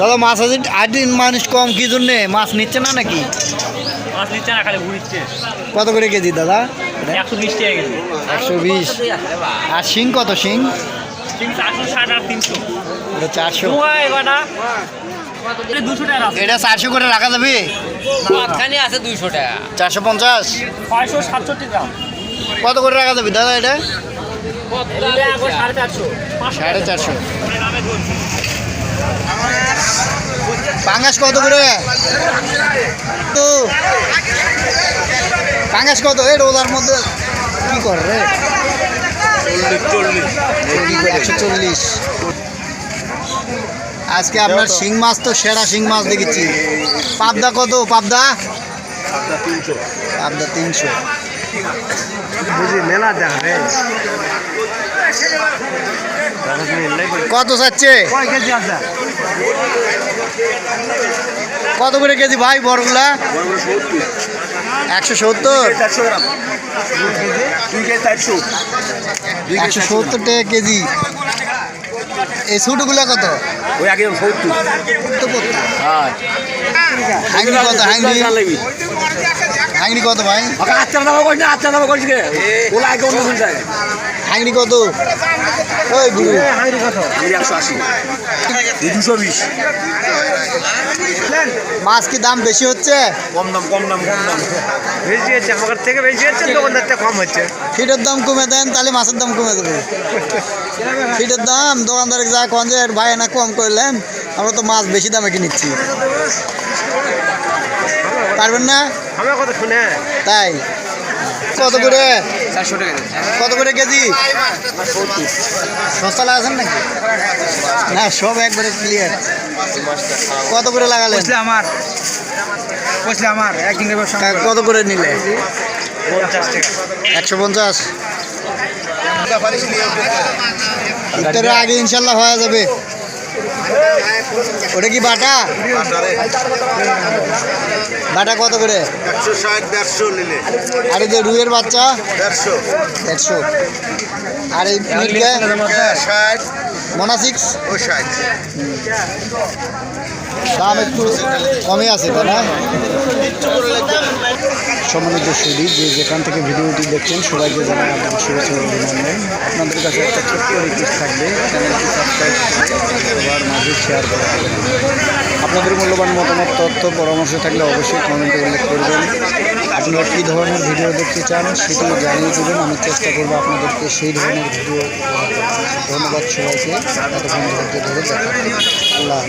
দাদা মাছ আছে আদিন মানুষ কম কি জন্যে? মাছ নিচ্ছে না নাকি? মাছ নিচ্ছে না খালি ঘুরিচ্ছে কত করে কেজি দাদা? একশো বিশ টাকা কেজি। একশো বিশ। আর শিং কত শিং? চারশো এটা চারশো। দুশো টাকা এটা চারশো করে রাখা যাবে? মাঝখানে আছে দুইশো টাকা। চারশো পঞ্চাশ? ছয়শো সাতষট্টি গ্রাম। কত করে রাখা যাবে দাদা এটা? এটা সাড়ে চারশো সাড়ে চারশো। পাঙ্গাস কত করে? তো, পাঙ্গাস কত? এ রোজার মধ্যে কি করে রে? একশো চল্লিশ। আজকে আপনার শিং মাছ তো সেরা শিং মাছ দেখেছি। পাবদা কত? পাবদা? পাবদা তিনশো। মেলা দেখা কত চাচ্ছে কত করে কেজি ভাই বড়গুলা একশো সত্তর? একশো সত্তর টাকা কেজি। এই ছোটগুলা কত? ওই আগে সত্তর। তো কত? হাঙ্গি কত হাঙ্গি কত ভাই? আচ্ছা দাম করিস না আচ্ছা দাম করিস কে? ওলা আগে অন্য কোন যায়। হাঙ্গি কত? ওই গুরু একশো আশি। দুশো বিশ। মাছ কি দাম বেশি হচ্ছে? কম দাম কম দাম কম দাম। বেশি হচ্ছে আমার থেকে বেশি হচ্ছে দোকানদার থেকে কম হচ্ছে। ফিটের দাম কমে দেন তাহলে মাছের দাম কমে দেবে। ফিটের দাম দোকানদার যা কন যে ভাই না কম করলেন আমরা তো মাছ বেশি দামে কিনিচ্ছি পারবেন না? আমার কথা শুনে। তাই? কত করে? কত করে কেজি? সস্তা লাগাছেন নাকি? না সব একবারে ক্লিয়ার কত করে লাগালে আমার। বুঝলে আমার। একদিন কত করে নিলে? একশো পঞ্চাশ? আগে ইনশাল্লাহ হয়ে যাবে। ওটা কি বাটা? বাটা কত করে? একশো ষাট দেড়শো নিলে। আর এই যে রুইয়ের বাচ্চা? দেড়শো। একশো আর এই ষাট। মোনা সিক্স ও ষাট। দাম একটু কমে আছে তাই না? সম্মানিত সুদী যে যেখান থেকে ভিডিওটি দেখছেন, সবাইকে জানাই আপনার শুভেচ্ছা অভিনন্দন আপনাদের কাছে একটা ছোট্ট রিকোয়েস্ট থাকবে, চ্যানেলটি সাবস্ক্রাইব সবার মাঝে শেয়ার করে। আপনাদের মূল্যবান মতামত, তথ্য, পরামর্শ থাকলে অবশ্যই কমেন্টে উল্লেখ করবেন আপনারা কী ধরনের ভিডিও দেখতে চান সেটি জানিয়ে দেবেন আমি চেষ্টা করব আপনাদেরকে সেই ধরনের ভিডিও। ধন্যবাদ সবাইকে এতক্ষণ ধৈর্য ধরে দেখা আল্লাহ।